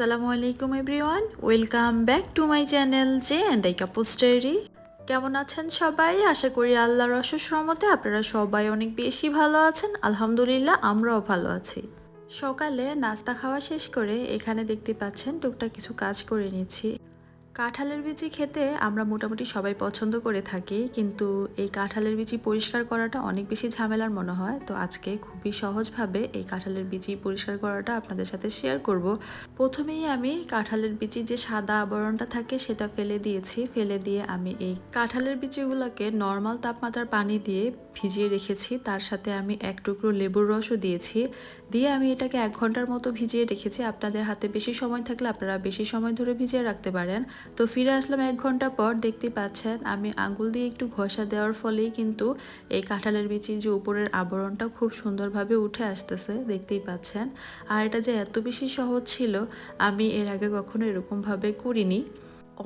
আসসালামু আলাইকুম everyone. Welcome back to my channel J and I couple story. কেমন আছেন সবাই? আশা করি আল্লাহর অশেষ রহমতে আপনারা সবাই অনেক বেশি ভালো আছেন। আলহামদুলিল্লাহ, আমরাও ভালো আছি। সকালে নাস্তা খাওয়া শেষ করে এখানে দেখতে পাচ্ছেন টুকটাক কিছু কাজ করে নিচ্ছি। কাঁঠালের বিচি খেতে আমরা মোটামুটি সবাই পছন্দ করে থাকি, কিন্তু এই কাঁঠালের বিচি পরিষ্কার করাটা অনেক বেশি ঝামেলার মনে হয়। তো আজকে খুবই সহজভাবে এই কাঁঠালের বিচি পরিষ্কার করাটা আপনাদের সাথে শেয়ার করব। প্রথমেই আমি কাঁঠালের বিচি যে সাদা আবরণটা থাকে সেটা ফেলে দিয়েছি। ফেলে দিয়ে আমি এই কাঁঠালের বিচিগুলোকে নর্মাল তাপমাত্রার পানি দিয়ে ভিজিয়ে রেখেছি। তার সাথে আমি এক টুকরো লেবুর রসও দিয়েছি। দিয়ে আমি এটাকে এক ঘণ্টার মতো ভিজিয়ে রেখেছি। আপনাদের হাতে বেশি সময় থাকলে আপনারা বেশি সময় ধরে ভিজিয়ে রাখতে পারেন। তো ফিরে আসলাম এক ঘণ্টা পর, দেখতে পাচ্ছেন আমি আঙুল দিয়ে একটু ঘষা দেওয়ার ফলেই কিন্তু এই কাঁঠালের বিচির যে উপরের আবরণটা খুব সুন্দরভাবে উঠে আসতেছে, দেখতেই পাচ্ছেন। আর এটা যে এত বেশি সহজ ছিল, আমি এর আগে কখনো এরকমভাবে করিনি।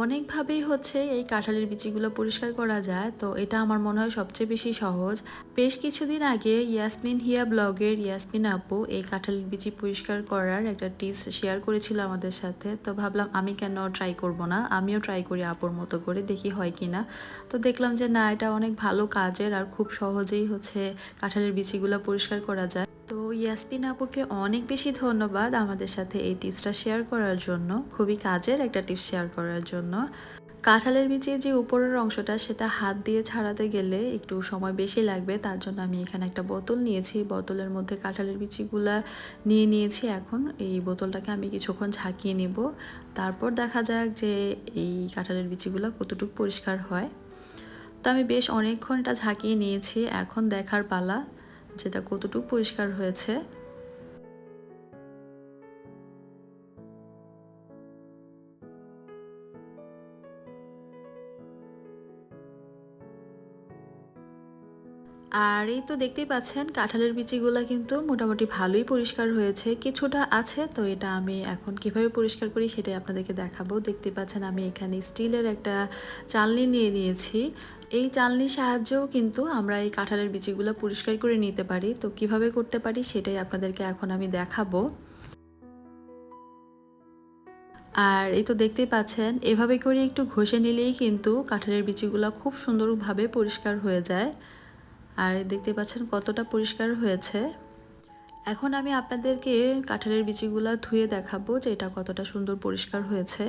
অনেকভাবেই হচ্ছে এই কাঁঠালের বিচিগুলো পরিষ্কার করা যায়। তো এটা আমার মনে হয় সবচেয়ে বেশি সহজ। বেশ কিছুদিন আগে ইয়াসমিন হিয়া ব্লগের ইয়াসমিন আপু এই কাঁঠালের বিচি পরিষ্কার করার একটা টিপস শেয়ার করেছিল আমাদের সাথে। তো ভাবলাম আমি কেন ট্রাই করব না? আমিও ট্রাই করি আপুর মতো করে, দেখি হয় কি না তো দেখলাম যে না, এটা অনেক ভালো কাজের আর খুব সহজেই হচ্ছে কাঁঠালের বিচিগুলো পরিষ্কার করা যায়। তো ইয়াসমিন আপুকে অনেক বেশি ধন্যবাদ আমাদের সাথে এই টিপসটা শেয়ার করার জন্য, খুবই কাজের একটা টিপস শেয়ার করার জন্য। কাঁঠালের বিচির যে উপরের অংশটা সেটা হাত দিয়ে ছাড়াতে গেলে একটু সময় বেশি লাগবে, তার জন্য আমি এখানে একটা বোতল নিয়েছি। বোতলের মধ্যে কাঁঠালের বিচিগুলা নিয়ে নিয়েছি এখন। এই বোতলটাকে আমি কিছুক্ষণ ঝাঁকিয়ে নিব। তারপর দেখা যাক যে এই কাঁঠালের বিচিগুলো কতটুকু পরিষ্কার হয়। তো আমি বেশ অনেকক্ষণ এটা ঝাঁকিয়ে নিয়েছি। এখন দেখার পালা। যেটা কতটুকু পরিষ্কার হয়েছে। আর এই তো দেখতেই পাচ্ছেন, কাঁঠালের বিচিগুলা কিন্তু মোটামুটি ভালোই পরিষ্কার হয়েছে। কিছুটা আছে, তো এটা আমি এখন কীভাবে পরিষ্কার করি সেটাই আপনাদেরকে দেখাবো। দেখতে পাচ্ছেন, আমি এখানে স্টিলের একটা চালনি নিয়ে নিয়েছি। এই চালনির সাহায্যেও কিন্তু আমরা এই কাঁঠালের বিচিগুলো পরিষ্কার করে নিতে পারি। তো কীভাবে করতে পারি সেটাই আপনাদেরকে এখন আমি দেখাবো। আর এই তো দেখতেই পাচ্ছেন, এভাবে করে একটু ঘষে নিলেই কিন্তু কাঁঠালের বিচিগুলো খুব সুন্দরভাবে পরিষ্কার হয়ে যায়। আর দেখতে পাচ্ছেন কতটা পরিষ্কার হয়েছে। এখন আমি আপনাদেরকে কাঁঠালের বিচিগুলো ধুয়ে দেখাবো যে এটা কতটা সুন্দর পরিষ্কার হয়েছে।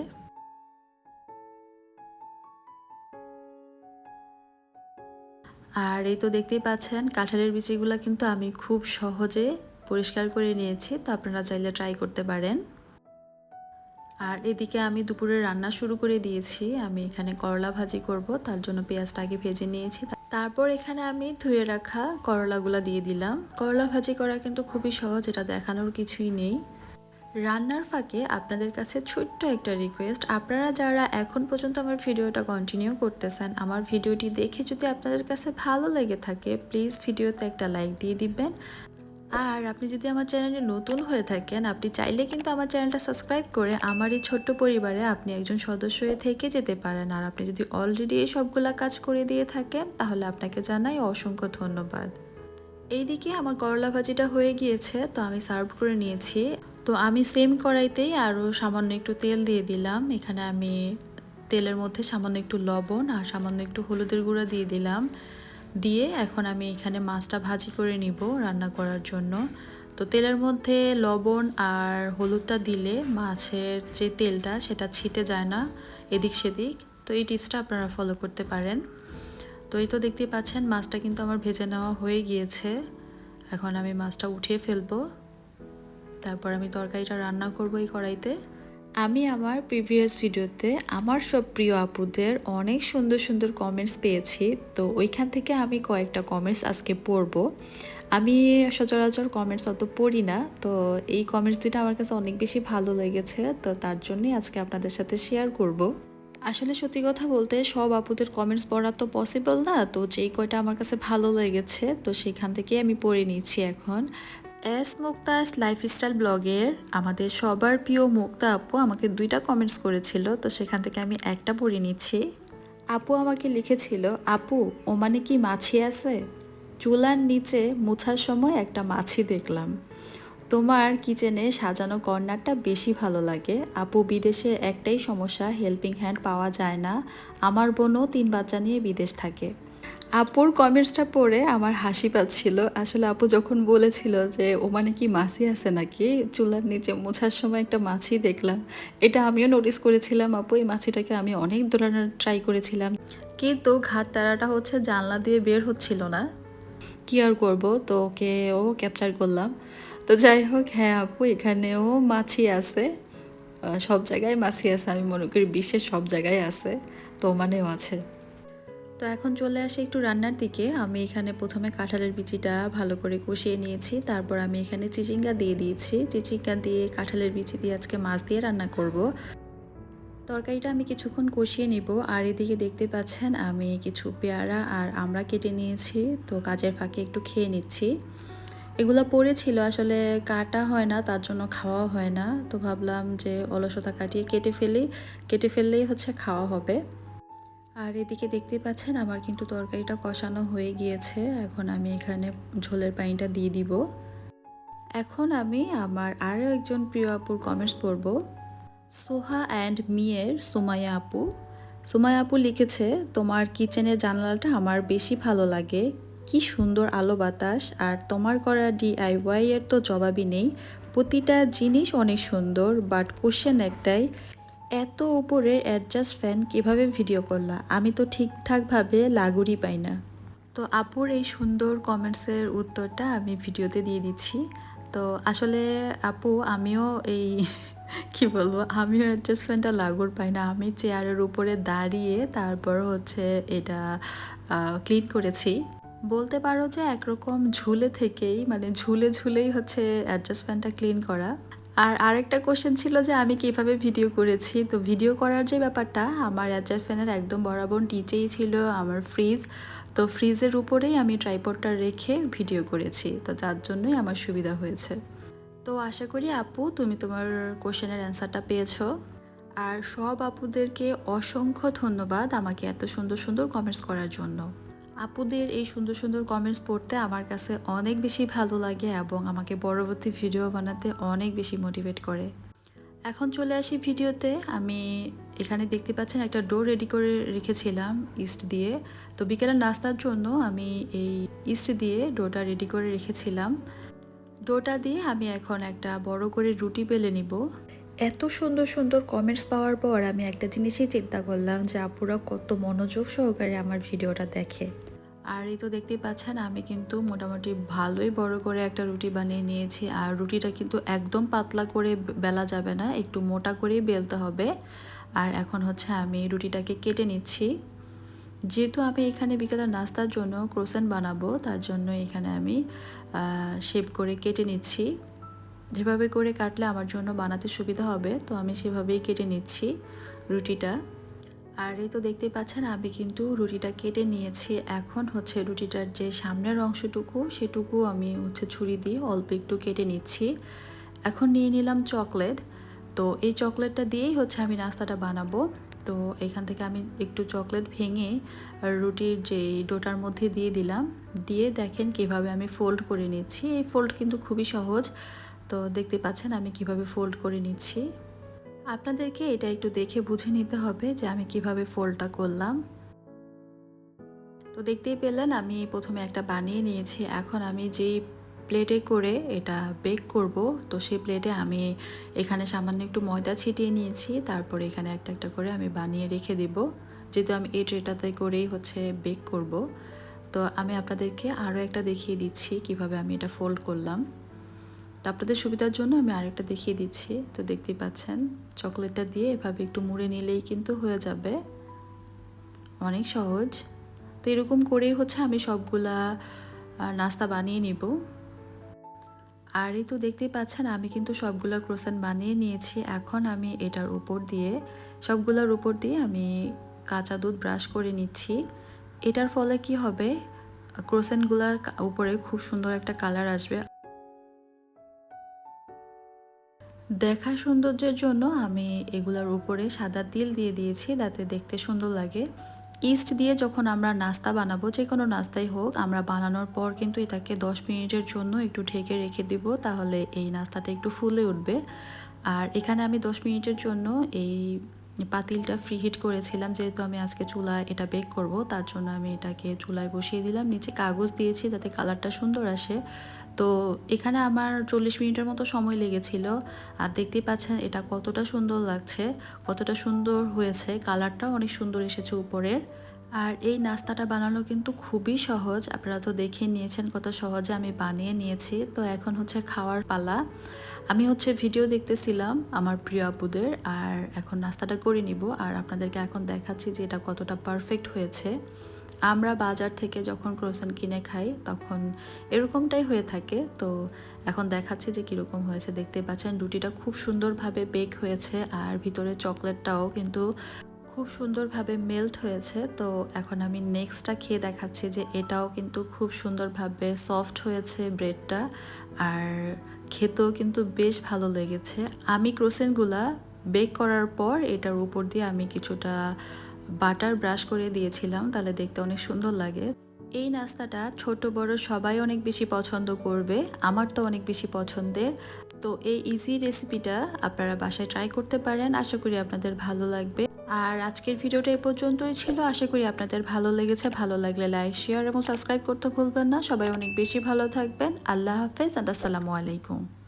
আর এই তো দেখতেই পাচ্ছেন, কাঁঠালের বিচিগুলো কিন্তু আমি খুব সহজে পরিষ্কার করে নিয়েছি, তো আপনারা চাইলে ট্রাই করতে পারেন। আর এদিকে আমি দুপুরে রান্না শুরু করে দিয়েছি, আমি এখানে করলা ভাজি করব, তার জন্য পেঁয়াজটা আগে ভেজে নিয়েছি তারপর এখানে আমি ধুয়ে রাখা করলাগুলা দিয়ে দিলাম। করলা ভাজি করা কিন্তু খুবই সহজ, এটা দেখানোর কিছুই নেই। রান্নার ফাঁকে আপনাদের কাছে ছোট্ট একটা রিকোয়েস্ট আপনারা যারা এখন পর্যন্ত আমার ভিডিওটা কন্টিনিউ করতেছেন, আমার ভিডিওটি দেখে যদি আপনাদের কাছে ভালো লেগে থাকে প্লিজ ভিডিওতে একটা লাইক দিয়ে দিবেন। আর আপনি যদি আমার চ্যানেলে নতুন হয়ে থাকেন, আপনি চাইলে কিন্তু আমার চ্যানেলটা সাবস্ক্রাইব করে আমার এই ছোট্ট পরিবারে আপনি একজন সদস্য হয়ে থেকে যেতে পারেন। আর আপনি যদি অলরেডি এই সবগুলা কাজ করে দিয়ে থাকেন, তাহলে আপনাকে জানাই অসংখ্য ধন্যবাদ। এইদিকে আমার করলা ভাজিটা হয়ে গিয়েছে, তো আমি সার্ভ করে নিয়েছি। তো আমি সেম কড়াইতেই আরও সামান্য একটু তেল দিয়ে দিলাম। এখানে আমি তেলের মধ্যে সামান্য একটু লবণ আর সামান্য একটু হলুদের গুঁড়া দিয়ে দিলাম। দিয়ে এখন আমি এখানে মাছটা ভাজি করে নিব রান্না করার জন্য। তো তেলের মধ্যে লবণ আর হলুদটা দিলে মাছের যে তেলটা সেটা ছিটে যায় না এদিক সেদিক। তো এই টিপসটা আপনারা ফলো করতে পারেন। তো এই তো দেখতেই পাচ্ছেন মাছটা কিন্তু আমার ভেজে নেওয়া হয়ে গিয়েছে। এখন আমি মাছটা উঠিয়ে ফেলব। তারপর আমি তরকারিটা রান্না করব এই কড়াইতে। আমি আমার প্রিভিয়াস ভিডিওতে আমার সব প্রিয় আপুদের অনেক সুন্দর সুন্দর কমেন্টস পেয়েছি। তো ওইখান থেকে আমি কয়েকটা কমেন্টস আজকে পড়ব। আমি সচরাচর কমেন্টস অত পড়ি না। তো এই কমেন্টস দুইটা আমার কাছে অনেক বেশি ভালো লেগেছে। তো তার জন্যই আজকে আপনাদের সাথে শেয়ার করব। আসলে সত্যি কথা বলতে সব আপুদের কমেন্টস পড়া তো পসিবল না। তো যেই কয়টা আমার কাছে ভালো লেগেছে, তো সেখান থেকে আমি পড়ে নিচ্ছি এখন। এস মুক্তাস লাইফস্টাইল ব্লগের আমাদের সবার প্রিয় মুক্তা আপু আমাকে দুইটা কমেন্টস করেছিল, তো সেখান থেকে আমি একটা পড়ে নিচ্ছি। আপু আমাকে লিখেছিল, আপু ও মানে কি মাছি আছে? চুলার নিচে মুছার সময় একটা মাছি দেখলাম। তোমার কিচেনে সাজানো কর্নারটা বেশি ভালো লাগে। আপু, বিদেশে একটাই সমস্যা হেল্পিং হ্যান্ড পাওয়া যায় না। আমার বোনও তিন বাচ্চা নিয়ে বিদেশ থাকে। আপুর কমেন্টসটা পড়ে আমার হাসি পাচ্ছিল। আসলে আপু যখন বলেছিল যে, ও মানে কি মাছি আছে নাকি? চুলার নিচে মোছার সময় একটা মাছি দেখলাম। এটা আমিও নোটিস করেছিলাম আপু, এই মাছিটাকে আমি অনেক ধরনের ট্রাই করেছিলাম। কিন্তু ঘাত তারাটা হচ্ছে জানলা দিয়ে বের হচ্ছিল না। কি আর করব? তো ওকে, ও ক্যাপচার করলাম। তো যাই হোক হ্যাঁ আপু, এখানেও মাছি আছে। সব জায়গায় মাছি আছে, আমি মনে করি বিশ্বের সব জায়গায় আছে। তো মানেও আছে। তো এখন চলে আসি একটু রান্নার দিকে। আমি এখানে প্রথমে কাঁঠালের বিচিটা ভালো করে কষিয়ে নিয়েছি। তারপর আমি এখানে চিচিঙ্গা দিয়ে দিয়েছি। চিচিঙ্গা দিয়ে, কাঁঠালের বিচি দিয়ে আজকে মাছ দিয়ে রান্না করব। তরকারিটা আমি কিছুক্ষণ কষিয়ে নিব। আর এদিকে দেখতে পাচ্ছেন আমি কিছু পেয়ারা আর আমরা কেটে নিয়েছি। তো কাজের ফাঁকে একটু খেয়ে নিচ্ছি। এগুলো পড়েছিল, আসলে কাটা হয় না, তার জন্য খাওয়া হয় না। তো ভাবলাম যে অলসতা কাটিয়ে কেটে ফেলি। কেটে ফেললেই হচ্ছে খাওয়া হবে। আর এদিকে দেখতে পাচ্ছেন আমার কিন্তু তরকারিটা কষানো হয়ে গিয়েছে। এখন আমি এখানে ঝোলের পানিটা দিয়ে দিব। এখন আমি আমার আরও একজন প্রিয় আপুর কমেন্টস পড়ব। সোহা অ্যান্ড মিয়ের সুমাইয়া আপু। সুমাইয়া আপু লিখেছে, তোমার কিচেনের জানালাটা আমার বেশি ভালো লাগে। কি সুন্দর আলো বাতাস। আর তোমার করা ডিআইওয়াই এর তো জবাবই নেই। প্রতিটা জিনিস অনেক সুন্দর বাট কোশ্চেন একটাই এত উপরে অ্যাডজাস্ট ফ্যান কীভাবে ভিডিও করলা? আমি তো ঠিকঠাকভাবে লাগুরই পাই না। তো আপুর এই সুন্দর কমেন্টসের উত্তরটা আমি ভিডিওতে দিয়ে দিচ্ছি। তো আসলে আপু, আমিও এই কি বলব, আমিও অ্যাডজাস্ট ফ্যানটা লাগুর পাই না। আমি চেয়ারের উপরে দাঁড়িয়ে তারপর হচ্ছে এটা ক্লিন করেছি। বলতে পারো যে একরকম ঝুলে থেকেই মানে ঝুলে ঝুলেই হচ্ছে অ্যাডজাস্ট ফ্যানটা ক্লিন করা। আর আরেকটা কোশ্চেন ছিল যে আমি কীভাবে ভিডিও করেছি? তো ভিডিও করার যে ব্যাপারটা, আমার অ্যাডজাস্ট ফ্যানের একদম বরাবর নিচেই ছিল আমার ফ্রিজ তো ফ্রিজের উপরেই আমি ট্রাইপডটা রেখে ভিডিও করেছি। তো যার জন্যই আমার সুবিধা হয়েছে। তো আশা করি আপু, তুমি তোমার কোশ্চেনের অ্যান্সারটা পেয়েছ। আর সব আপুদেরকে অসংখ্য ধন্যবাদ আমাকে এত সুন্দর সুন্দর কমেন্টস করার জন্য। আপুদের এই সুন্দর সুন্দর কমেন্টস পড়তে আমার কাছে অনেক বেশি ভালো লাগে এবং আমাকে পরবর্তী ভিডিও বানাতে অনেক বেশি মোটিভেট করে। এখন চলে আসি ভিডিওতে। আমি এখানে দেখতে পাচ্ছেন একটা ডো রেডি করে রেখেছিলাম ইস্ট দিয়ে। তো বিকেলের নাস্তার জন্য আমি এই ইস্ট দিয়ে ডোটা রেডি করে রেখেছিলাম। ডোটা দিয়ে আমি এখন একটা বড় করে রুটি বেলে নিব। এত সুন্দর সুন্দর কমেন্টস পাওয়ার পর আমি একটা জিনিসই চিন্তা করলাম যে, আপুরা কত মনোযোগ সহকারে আমার ভিডিওটা দেখে। আর এই তো দেখতেই পাচ্ছেন, আমি কিন্তু মোটামুটি ভালোই বড় করে একটা রুটি বানিয়ে নিয়েছি। আর রুটিটা কিন্তু একদম পাতলা করে বেলা যাবে না, একটু মোটা করেই বেলতে হবে। আর এখন হচ্ছে আমি রুটিটাকে কেটে নিচ্ছি। যেহেতু আমি এখানে বিকেলের নাস্তার জন্য ক্রোসেন বানাবো, তার জন্য এখানে আমি শেপ করে কেটে নিচ্ছি। যেভাবে করে কাটলে আমার জন্য বানাতে সুবিধা হবে, তো আমি সেভাবেই কেটে নিচ্ছি রুটিটা। আর এই তো দেখতে পাচ্ছেন, আমি কিন্তু রুটিটা কেটে নিয়েছি। এখন হচ্ছে রুটিটার যে সামনের অংশটুকু, সেটুকু আমি হচ্ছে ছুরি দিয়ে অল্প একটু কেটে নিচ্ছি। এখন নিয়ে নিলাম চকলেট। তো এই চকলেটটা দিয়েই হচ্ছে আমি নাস্তাটা বানাবো। তো এখান থেকে আমি একটু চকলেট ভেঙে রুটির যে ডোটার মধ্যে দিয়ে দিলাম। দিয়ে দেখেন কীভাবে আমি ফোল্ড করে নিচ্ছি। এই ফোল্ড কিন্তু খুবই সহজ। তো দেখতে পাচ্ছেন আমি কীভাবে ফোল্ড করে নিচ্ছি। আপনাদেরকে এটা একটু দেখে বুঝে নিতে হবে যে আমি কীভাবে ফোল্ডটা করলাম। তো দেখতেই পেলেন আমি প্রথমে একটা বানিয়ে নিয়েছি। এখন আমি যেই প্লেটে করে এটা বেক করব, তো সেই প্লেটে আমি এখানে সামান্য একটু ময়দা ছিটিয়ে নিয়েছি, তারপর এখানে একটা একটা করে আমি বানিয়ে রেখে দিব। যেহেতু আমি এই ট্রেটাতে করেই হচ্ছে বেক করব। তো আমি আপনাদেরকে আরও একটা দেখিয়ে দিচ্ছি কীভাবে আমি এটা ফোল্ড করলাম। তো আপনাদের সুবিধার জন্য আমি আরেকটা দেখিয়ে দিচ্ছি। তো দেখতেই পাচ্ছেন, চকলেটটা দিয়ে এভাবে একটু মুড়ে নিলেই কিন্তু হয়ে যাবে। অনেক সহজ। তো এরকম করেই হচ্ছে আমি সবগুলা নাস্তা বানিয়ে নিব। আর এই তো দেখতেই পাচ্ছেন, আমি কিন্তু সবগুলো ক্রোসান বানিয়ে নিয়েছি। এখন আমি এটার উপর দিয়ে, সবগুলোর উপর দিয়ে আমি কাঁচা দুধ ব্রাশ করে নিচ্ছি। এটার ফলে কি হবে? ক্রোসেনগুলোর উপরে খুব সুন্দর একটা কালার আসবে। দেখা সৌন্দর্যের জন্য আমি এগুলার উপরে সাদা তিল দিয়ে দিয়েছি যাতে দেখতে সুন্দর লাগে। ইস্ট দিয়ে যখন আমরা নাস্তা বানাবো, যে কোনো নাস্তাই হোক, আমরা বানানোর পর কিন্তু এটাকে দশ মিনিটের জন্য একটু ঢেকে রেখে দিব, তাহলে এই নাস্তাটা একটু ফুলে উঠবে। আর এখানে আমি দশ মিনিটের জন্য এই পাতিলটা ফ্রি হিট করেছিলাম, যেহেতু আমি আজকে চুলায় এটা বেক করব, তার জন্য আমি এটাকে চুলায় বসিয়ে দিলাম। নিচে কাগজ দিয়েছি যাতে কালারটা সুন্দর আসে। তো এখানে আমার চল্লিশ মিনিটের মতো সময় লেগেছিল। আর দেখতেই পাচ্ছেন এটা কতটা সুন্দর লাগছে, কতটা সুন্দর হয়েছে, কালারটাও অনেক সুন্দর এসেছে উপরের। আর এই নাস্তাটা বানানো কিন্তু খুবই সহজ, আপনারা তো দেখে নিয়েছেন কত সহজে আমি বানিয়ে নিয়েছি। তো এখন হচ্ছে খাওয়ার পালা। আমি হচ্ছে ভিডিও দেখতেছিলাম আমার প্রিয় আপুদের, আর এখন নাস্তাটা করে নিব। আর আপনাদেরকে এখন দেখাচ্ছি যে এটা কতটা পারফেক্ট হয়েছে। আমরা বাজার থেকে যখন ক্রোসেন কিনে খাই, তখন এরকমটাই হয়ে থাকে। তো এখন দেখাচ্ছি যে কীরকম হয়েছে। দেখতে পাচ্ছেন, রুটিটা খুব সুন্দরভাবে বেক হয়েছে আর ভিতরে চকলেটটাও কিন্তু খুব সুন্দরভাবে মেল্ট হয়েছে। তো এখন আমি নেক্সটটা খেয়ে দেখাচ্ছি যে এটাও কিন্তু খুব সুন্দরভাবে সফট হয়েছে ব্রেডটা আর খেতেও কিন্তু বেশ ভালো লেগেছে। আমি ক্রোসেনগুলা বেক করার পর এটার উপর দিয়ে আমি কিছুটা বাটার ব্রাশ করে দিয়েছিলাম, তাহলে দেখতে অনেক সুন্দর লাগে। এই নাস্তাটা ছোট, বড় সবাই অনেক বেশি পছন্দ করবে, আমার তো অনেক বেশি পছন্দের। তো এই ইজি রেসিপিটা আপনারা বাসায় ট্রাই করতে পারেন, আশা করি আপনাদের ভালো লাগবে। আর আজকের ভিডিওটা এ পর্যন্তই ছিল, আশা করি আপনাদের ভালো লেগেছে। ভালো লাগলে লাইক শেয়ার এবং সাবস্ক্রাইব করতে ভুলবেন না। সবাই অনেক বেশি ভালো থাকবেন। আল্লাহ হাফেজ আসসালামু আলাইকুম।